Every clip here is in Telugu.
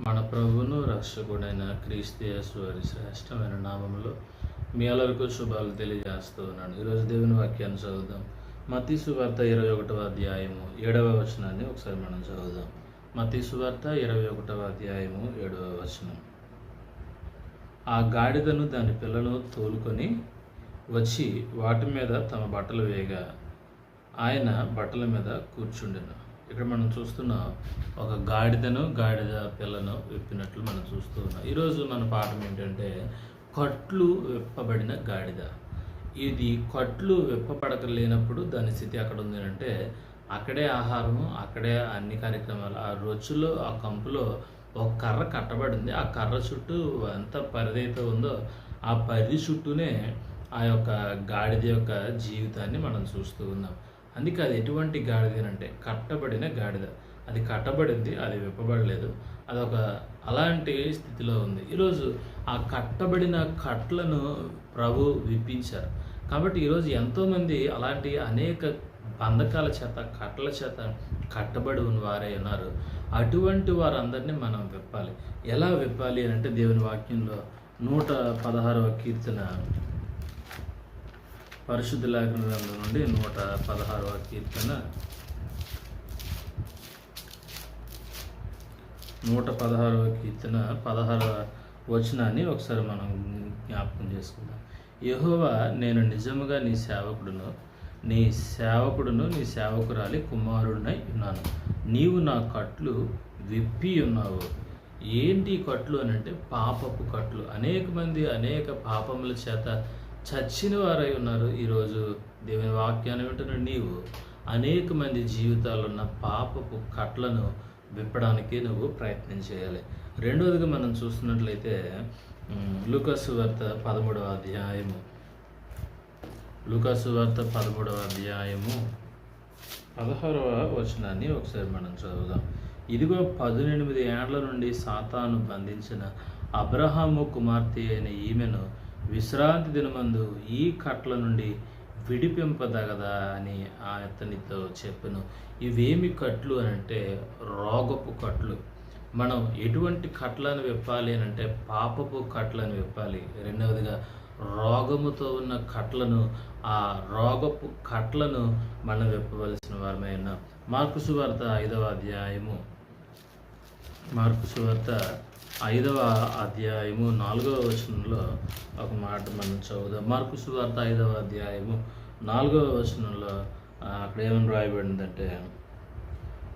మన ప్రభువును రక్షకుడైన క్రీస్తు వారి శ్రేష్టమైన నామంలో మీ అలరకు శుభాలు తెలియజేస్తూ ఉన్నాను. ఈరోజు దేవుని వాక్యాన్ని చదువుదాం. మతీ సువార్త ఇరవై ఒకటవ అధ్యాయము ఏడవ వచనాన్ని ఒకసారి మనం చదువుదాం. మతీ సువార్త ఇరవై ఒకటవ అధ్యాయము ఏడవ వచనం. ఆ గాడిదను దాని పిల్లను తోలుకొని వచ్చి వాటి మీద తమ బట్టలు వేయగా ఆయన బట్టల మీద కూర్చుండెను. ఇక్కడ మనం చూస్తున్నాం ఒక గాడిదను గాడిద పిల్లను విప్పినట్లు మనం చూస్తూ ఉన్నాం. ఈరోజు మన పాఠం ఏంటంటే కట్లు విప్పబడిన గాడిద. ఇది కట్లు విప్పబడక లేనప్పుడు దాని స్థితి ఎక్కడ ఉంది అంటే అక్కడే ఆహారము అక్కడే అన్ని కార్యక్రమాలు ఆ రొచ్చులో ఆ కంపులో ఒక కర్ర కట్టబడింది. ఆ కర్ర చుట్టూ ఎంత పరిధి అయితే ఉందో ఆ పరిధి చుట్టూనే ఆ యొక్క గాడిద యొక్క జీవితాన్ని మనం చూస్తూ ఉన్నాం. అందుకే అది ఎటువంటి గాడిద అంటే కట్టబడిన గాడిద. అది కట్టబడింది అది విప్పబడలేదు. అదొక అలాంటి స్థితిలో ఉంది. ఈరోజు ఆ కట్టబడిన కట్లను ప్రభు విప్పించారు. కాబట్టి ఈరోజు ఎంతోమంది అలాంటి అనేక బంధకాల చేత కట్టల చేత కట్టబడి ఉన్న వారే ఉన్నారు. అటువంటి వారందరినీ మనం విప్పాలి. ఎలా విప్పాలి అని అంటే దేవుని వాక్యంలో నూట పదహారవ కీర్తన పరిశుద్ధ లేఖన నుండి నూట పదహారవ కీర్తన. నూట పదహారవ కీర్తన పదహారవ వచనాన్ని ఒకసారి మనం జ్ఞాపకం చేసుకుందాం. యహోవా నేను నిజముగా నీ సేవకుడును నీ సేవకుడును నీ సేవకురాలి కుమారుడినై ఉన్నాను. నీవు నా కట్లు విప్పి ఉన్నావు. ఏంటి కట్లు అని అంటే పాపపు కట్లు. అనేక మంది అనేక పాపముల చేత చచ్చిన వారై ఉన్నారు ఈరోజు. దేవుని వాక్యాన్ని వింటున్న నీవు అనేక మంది జీవితాల్లో ఉన్న పాపపు కట్లను విప్పడానికి నువ్వు ప్రయత్నం చేయాలి. రెండవదిగా మనం చూస్తున్నట్లయితే లూకసు వార్త పదమూడవ అధ్యాయము. లూకసు వార్త పదమూడవ అధ్యాయము పదహారవ వచనాన్ని ఒకసారి మనం చదువుదాం. ఇదిగో పదునెనిమిది ఏండ్ల నుండి సాతాను బంధించిన అబ్రహాము కుమార్తె అయిన ఈమెను విశ్రాంతి దినమందు ఈ కట్ల నుండి విడిపింపదగదా అని అతనితో చెప్పను. ఇవేమి కట్లు అని అంటే రోగపు కట్లు. మనం ఎటువంటి కట్లను విప్పాలి అని అంటే పాపపు కట్లను విప్పాలి. రెండవదిగా రోగముతో ఉన్న కట్లను ఆ రోగపు కట్లను మనం విప్పవలసిన వారమై ఉన్నాం. మార్కు సువార్త ఐదవ అధ్యాయము. మార్కు సువార్త ఐదవ అధ్యాయము నాలుగవ వచనంలో ఒక మాట మనం చదువుదాం. మార్పు సువార్త ఐదవ అధ్యాయము నాలుగవ వచనంలో అక్కడ ఏమని రాయబడిందంటే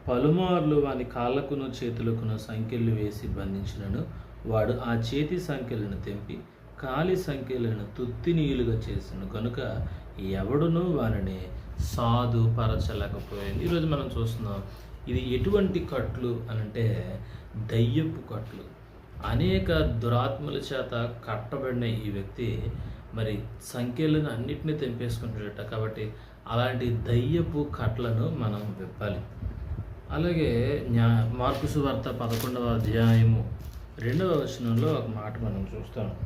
పలుమార్లు వాని కాళ్ళకును చేతులకును సంఖ్యలు వేసి బంధించినను వాడు ఆ చేతి సంఖ్యలను తెంపి కాలి సంఖ్యలను తుత్తినీయులుగా చేసిన. కనుక ఎవడును వారిని సాధు పరచలేకపోయింది. ఈరోజు మనం చూస్తున్నాం ఇది ఎటువంటి కట్లు అనంటే దయ్యపు కట్లు. అనేక దురాత్మల చేత కట్టబడిన ఈ వ్యక్తి మరి సంఖ్యలను అన్నిటినీ తెంపేసుకుంటాడట కాబట్టి అలాంటి దయ్యపు కట్లను మనం విప్పాలి. అలాగే న్యా మార్పు సువార్త పదకొండవ అధ్యాయము రెండవ వచనంలో ఒక మాట మనం చూస్తాం.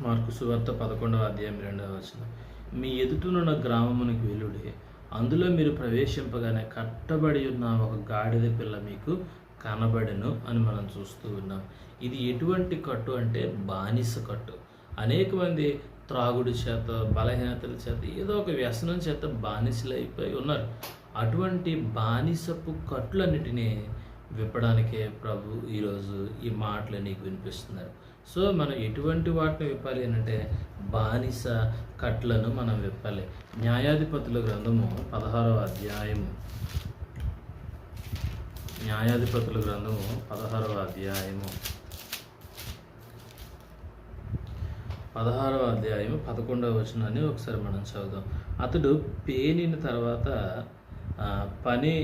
మార్కు సువార్త పదకొండవ అధ్యాయం రెండవ వచనం. మీ ఎదుటనున్న గ్రామమునికి వెలుడి అందులో మీరు ప్రవేశింపగానే కట్టబడి ఉన్న ఒక గాడిద పిల్ల మీకు కనబడెను అని మనం చూస్తూ ఉన్నాం. ఇది ఎటువంటి కట్టు అంటే బానిస కట్టు. అనేక మంది త్రాగుడు చేత బలహీనతల చేత ఏదో ఒక వ్యసనం చేత బానిసలు అయిపోయి ఉన్నారు. అటువంటి బానిసపు కట్లన్నిటినీ విప్పడానికే ప్రభు ఈరోజు ఈ మాటలు నీకు వినిపిస్తున్నారు. సో మనం ఎటువంటి వాటిని విప్పాలి అని అంటే బానిస కట్లను మనం విప్పాలి. న్యాయాధిపతుల గ్రంథము పదహారవ అధ్యాయము. న్యాయాధిపతుల గ్రంథము పదహారవ అధ్యాయము. పదహారవ అధ్యాయము పదకొండవ వచనాన్ని ఒకసారి మనం చదువుదాం. అతడు పేనిన తర్వాత పని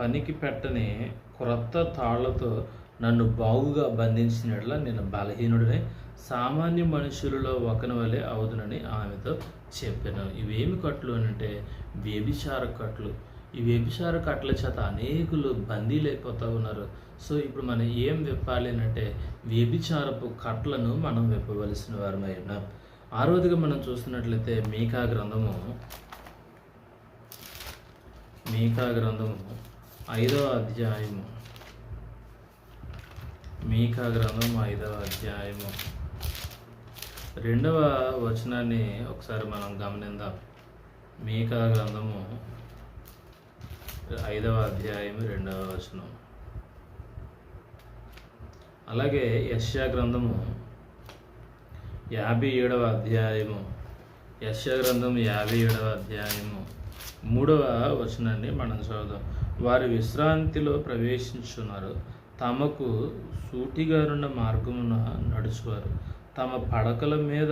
పనికి పెట్టని క్రొత్త తాళ్ళతో నన్ను బాగుగా బంధించినట్ల నేను బలహీనుడిని సామాన్య మనుషులలో ఒకని వలె అవుదునని ఆమెతో చెప్పాను. ఇవేమి కట్లు అని అంటే వ్యభిచార కట్లు. ఈ వ్యభిచార కట్ల చేత అనేకులు బందీలు అయిపోతూ ఉన్నారు. సో ఇప్పుడు మనం ఏం విప్పాలి అంటే వ్యభిచారపు కట్లను మనం విప్పవలసిన వారమై ఉన్నాం. ఆ రోజుగా మనం చూస్తున్నట్లయితే మీకా గ్రంథము మీకా గ్రంథము ఐదవ అధ్యాయము మీకా గ్రంథం ఐదవ అధ్యాయము. రెండవ వచనాన్ని ఒకసారి మనం గమనిందాం. మీకా గ్రంథము ఐదవ అధ్యాయము రెండవ వచనం. అలాగే యశ్యా గ్రంథము యాభై ఏడవ అధ్యాయము యశ్యా గ్రంథం యాభై ఏడవ అధ్యాయము మూడవ వచనాన్ని మనం చదువుదాం. వారి విశ్రాంతిలో ప్రవేశించున్నారు తమకు సూటిగానున్న మార్గమున నడుచువారు. తమ పడకల మీద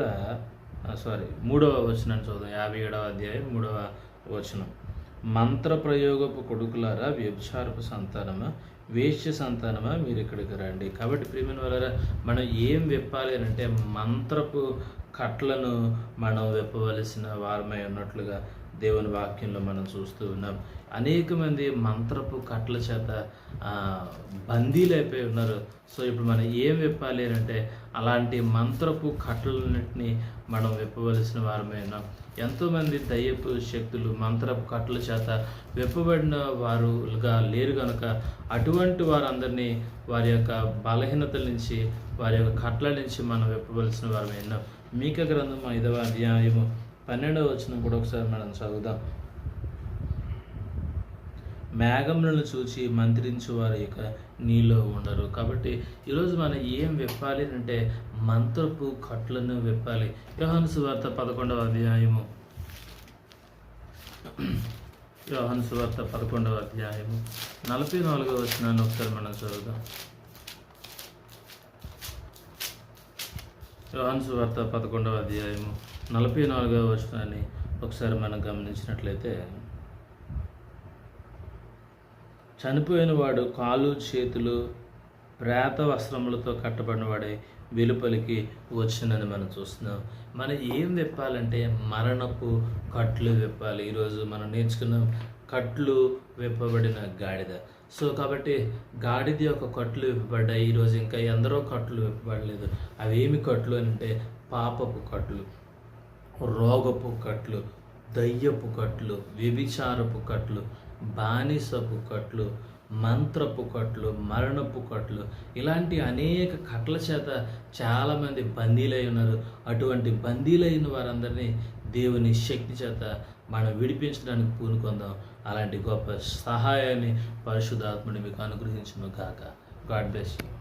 సారీ మూడవ వచనాన్ని చదువుదాం. యాభై ఏడవ అధ్యాయం మూడవ వచనం. మంత్ర ప్రయోగపు కొడుకులారా వ్యభిచారపు సంతానమా వేశ్య సంతానమా? మీరు ఇక్కడికి రండి. కాబట్టి ప్రియమైన వాళ్ళరా మనం ఏం విప్పాలి అని అంటే మంత్రపు కట్లను మనం విప్పవలసిన వారమై ఉన్నట్లుగా దేవుని వాక్యంలో మనం చూస్తూ ఉన్నాం. అనేక మంది మంత్రపు కట్ల చేత బందీలు అయిపోయి ఉన్నారు. సో ఇప్పుడు మనం ఏం విప్పాలి అంటే అలాంటి మంత్రపు కట్టలన్నింటినీ మనం విప్పవలసిన వారమే ఉన్నాం. ఎంతోమంది దయ్యపు శక్తులు మంత్రపు కట్టల చేత విప్పబడిన వారుగా లేరు కనుక అటువంటి వారందరినీ వారి యొక్క బలహీనతల నుంచి వారి యొక్క కట్ల నుంచి మనం విప్పవలసిన వారమే ఉన్నాం. మీక గ్రంథం ఐదవ అధ్యాయము పన్నెండవ వచనం కూడా ఒకసారి మనం చదువుదాం. మేఘములను చూచి మంత్రించు వారు ఇక నీలో ఉండరు. కాబట్టి ఈరోజు మనం ఏం విప్పాలి అంటే మంత్రపు కట్లను విప్పాలి. యోహాను సువార్త పదకొండవ అధ్యాయము. యోహాను సువార్త పదకొండవ అధ్యాయము. నలభై నాలుగవ వచనాన్ని ఒకసారి మనం చదువుదాం. యోహాను సువార్త పదకొండవ అధ్యాయము. నలభై నాలుగవ వచనాన్ని ఒకసారి మనం గమనించినట్లయితే చనిపోయిన వాడు కాలు చేతులు ప్రేత వస్త్రములతో కట్టబడిన వాడే వెలుపలికి వచ్చినని మనం చూస్తున్నాం. మనం ఏం విప్పాలంటే మరణపు కట్లు విప్పాలి. ఈరోజు మనం నేర్చుకున్నాం కట్లు విప్పబడిన గాడిద. సో కాబట్టి గాడిద యొక్క కట్లు విప్పబడ్డాయి. ఈరోజు ఇంకా ఎందరో కట్లు విప్పబడలేదు. అవి ఏమి కట్లు అంటే పాపపు కట్లు. రోగపు కట్లు దయ్యపు కట్లు వ్యభిచారపు కట్లు బానిసపు కట్లు మంత్రపు కట్లు మరణపు కట్లు ఇలాంటి అనేక కట్ల చేత చాలామంది బందీలై ఉన్నారు. అటువంటి బందీలైన వారందరినీ దేవుని శక్తి చేత మనం విడిపించడానికి పూనుకుందాం. అలాంటి గొప్ప సహాయాన్ని పరిశుద్ధాత్మని మీకు అనుగ్రహించును కాక గాడ్ బ్లెస్ యూ.